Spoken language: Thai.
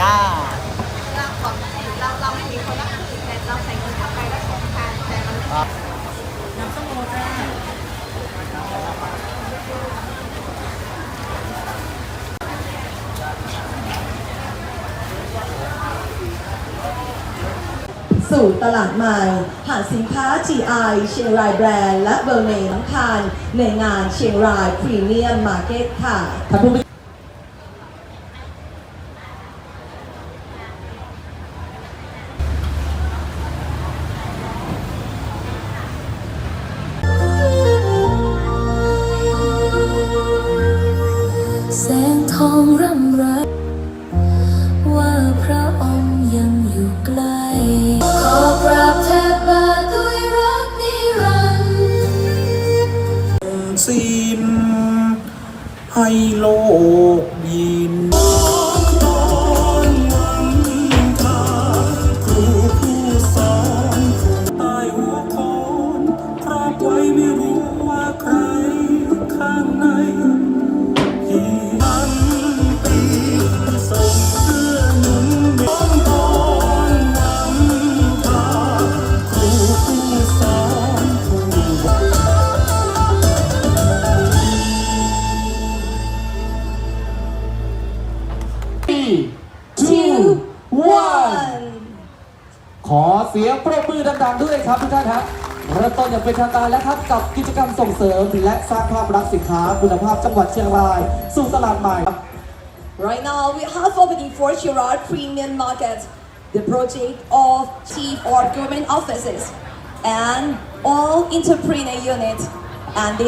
จ้าสู่ตลาดใหม่ผ่านสินค้า GI เชียงรายแบรนด์ และเบอร์เนทั้งคันในงานเชียงรายพรีเมียมมาร์เก็ตค่ะ สิ้น ให้โลกยินครูผู้สอนใต้หัวคอนครอบไว้ไม่รู้ว่าใครข้างใน two one ขอเสียงปรบมือดังๆด้วยครับทุกท่านครับเริ่มต้นอย่างเป็นทางการแล้วครับกับกิจกรรมส่งเสริมและสร้างภาพลักษณ์สินค้าคุณภาพจังหวัดเชียงราย สู่ตลาดใหม่ Right now, we have opening for Chirag Premium Market, the project of chief or government offices and all entrepreneur units. And this